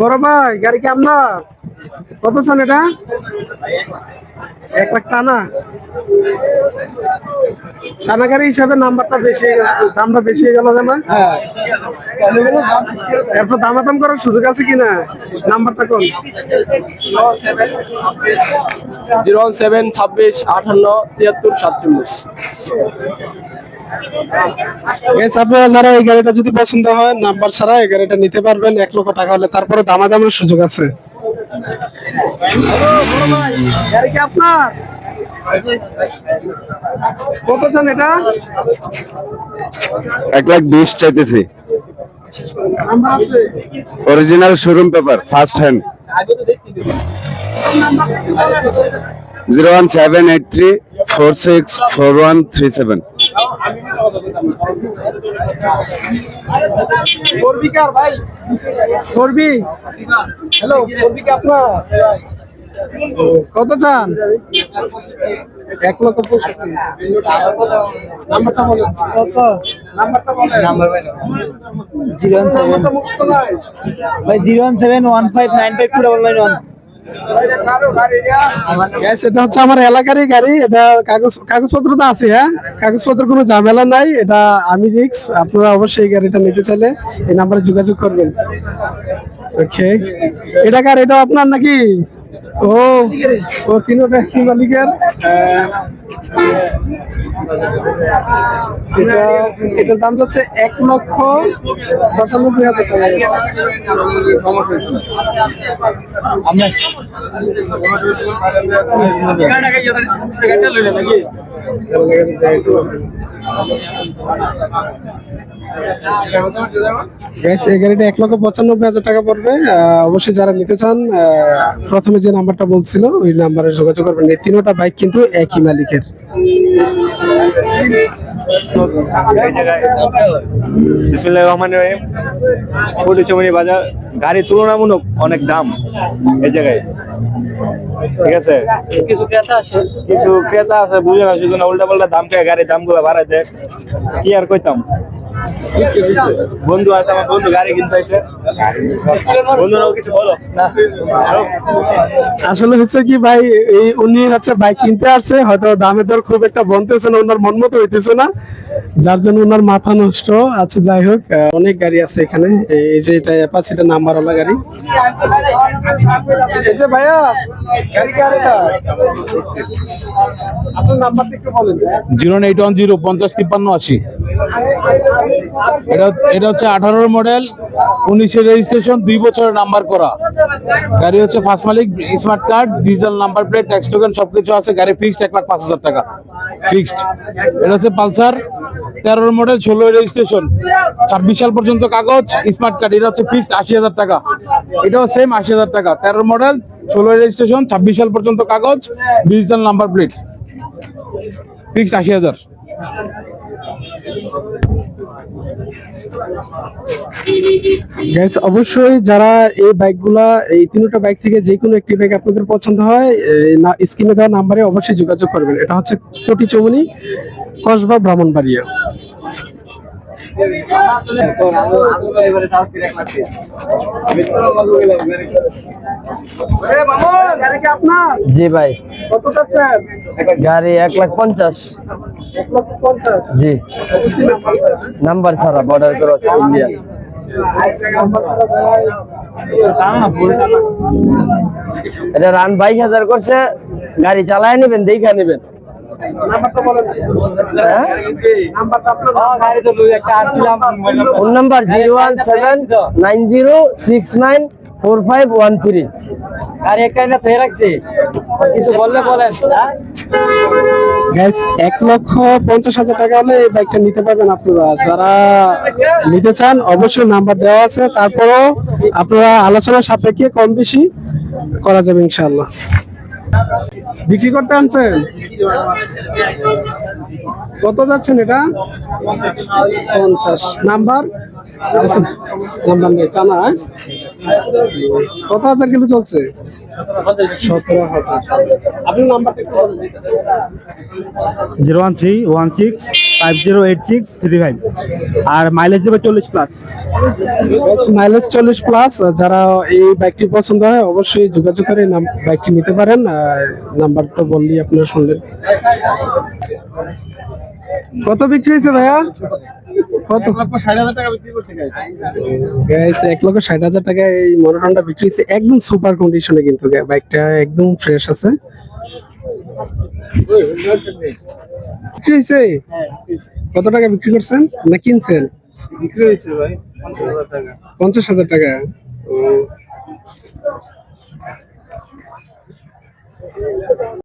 বড় ভাই, গাড়ি কি আপনার? কত চান এটা? এক লাখ টানা। টানা গাড়ি হিসাবে নাম্বারটা বেশি হয়ে গেল, দামটা বেশি হয়ে গেল না এরপর দামাদাম করার সুযোগ আছে কিনা? নাম্বারটা কোন? জিরো সেভেন ছাব্বিশ আঠান্ন তিয়াত্তর সাতচল্লিশ। আপনারা এই গাড়িটা যদি পছন্দ হয় নাম্বার ছাড়া এই গাড়িটা নিতে পারবেন, এক লক্ষ টাকা হলে। তারপরে দামাদামের সুযোগ আছে। আপনার কত চান এটা? এক লাখ বিশ চাইতেছি। Original showroom paper first hand zero one seven eight three four six four one three seven করবি কার ভাই করবি হ্যালো করবি কি আপনার? কত চান? এক লক্ষ পঁচিশ। নাম্বারটা বলেন। কত নাম্বারটা বলেন। জিরো ওয়ান সেভেন ভাই zero one seven one five nine five two double nine one. আমার এলাকারই গাড়ি। এটা কাগজ তো আছে হ্যাঁ? কোনো নাই। এটা আমি অবশ্যই গাড়িটা নিতে চাইলে এই নাম্বারে যোগাযোগ করবেন। এটা আপনার নাকি? ও ও তিনটা কি মালিকের? এটা এটার দাম যাচ্ছে এক লক্ষ পঁচানব্বই হাজার টাকা। Guys, এই গাড়িটা এক লক্ষ পঁচানব্বই হাজার টাকা পড়বে। অবশ্যই যারা নিতে চান প্রথমে যে নাম্বারটা বলছিল ওই নাম্বারে যোগাযোগ করবেন। এই তিনটা বাইক কিন্তু একই মালিকের। বিসমিল্লাহ রহমান রহিম। বাজার। গাড়ি তুলনামূলক অনেক দাম এই জায়গায়। ঠিক আছে? কিছু ক্রেতা আসে কিছু ক্রেতা আছে বুঝে না সেজন্য উল্টা পাল্টা দাম খেয়ে গাড়ির দামগুলো বাড়াই দেয়। কি আর কইতাম? বন্ধু আছে আমার বন্ধু গাড়ি কিনতে বন্ধু নাও কিছু বলো। আসলে হচ্ছে কি ভাই এই উনি হচ্ছে বাইক কিনতে আসছে হয়তো দামে দর খুব একটা বনতেছে না ওনার মন মতো হইতেছে না। যার জন্য ওনার মাথা নষ্ট আছে, যাই হোক অনেক গাড়ি আছে এখানে। এই- যে এটা অ্যাপাচিটা নাম্বার ওলা গাড়ি। এই যে ভাইয়া এটা? জিরো এইট ওয়ান জিরো পঞ্চাশ তিপ্পান্ন আশি। এটা এটা হচ্ছে আঠারোর মডেল। উনিশের রেজিস্ট্রেশন, দুই বছরের নাম্বার করা। গাড়ি হচ্ছে ফার্স্ট মালিক smart card diesel number plate tax token সবকিছু আছে। গাড়ি ফিক্সড এক লাখ পাঁচ হাজার টাকা। ফিক্সড এটা হচ্ছে পালসার। তেরোর মডেল ষোলো রেজিস্ট্রেশন ছাব্বিশ সাল পর্যন্ত কাগজ স্মার্ট কার্ড এটা হচ্ছে ফিক্সড আশি হাজার টাকা। এটাও সেম আশি হাজার টাকা। তেরোর মডেল ষোলো রেজিস্ট্রেশন ছাব্বিশ সাল পর্যন্ত কাগজ ডিজিটাল নাম্বার প্লেট ফিক্সড আশি হাজার। গ্যাস অবশ্যই যারা এই বাইকগুলা এই তিনটা বাইক থেকে যে কোনো একটি বাইক আপনাদের পছন্দ হয় না স্ক্রিনে দেওয়া নাম্বারে অবশ্যই যোগাযোগ করবেন। এটা হচ্ছে কোটি চৌমনি কসবা ব্রাহ্মণবাড়িয়া। জি ভাই। গাড়ি এক লাখ পঞ্চাশ। জি। নাম্বার ছাড়া বর্ডার ক্রস ইন্ডিয়া এটা রান বাইশ হাজার করছে গাড়ি চালায় নেবেন দেখা নেবেন। নাম্বারটা বলেন হ্যাঁ? নাম্বারটা আপনার phone number zero one seven nine zero six nine four five one three গাড়ি একটা না ফের রাখছি। কিছু বললে বলেন গ্যাস এক লক্ষ পঞ্চাশ হাজার টাকা হলে এই বাইকটা নিতে পারবেন আপনারা। যারা নিতে চান অবশ্যই নাম্বার দেওয়া আছে। তারপরও আপনারা আলোচনা সাপেক্ষে কম বেশি করা যাবে ইনশাল্লাহ বিক্রি করতে আনছেন? কত যাচ্ছেন এটা? পঞ্চাশ। নাম্বার? নাম্বার নেই টানা? কত হাজার কিলো চলছে সতেরো হাজার আপনার নাম্বারটা zero one three one six five zero eight six three five আর মাইলেজ দেবে চল্লিশ প্লাস মাইলেজ চল্লিশ প্লাস যারা এই বাইকটি পছন্দ হয় অবশ্যই যোগাযোগ করে নাম- বাইকটি নিতে পারেন। নাম্বার তো বললি আপনারা শুনলেন। কত বিক্রি হয়েছে ভাইয়া? কত? এক লক্ষ ষাট হাজার টাকা এই মনোটনটা বিক্রি হয়েছে একদম সুপার কন্ডিশনে কিন্তু বাইকটা একদম ফ্রেশ আছে। বিক্রি হয়েছে? কত টাকা বিক্রি করছেন? না কিনছেন? বিক্রি হয়েছে ভাই পঞ্চাশ হাজার টাকা। ও।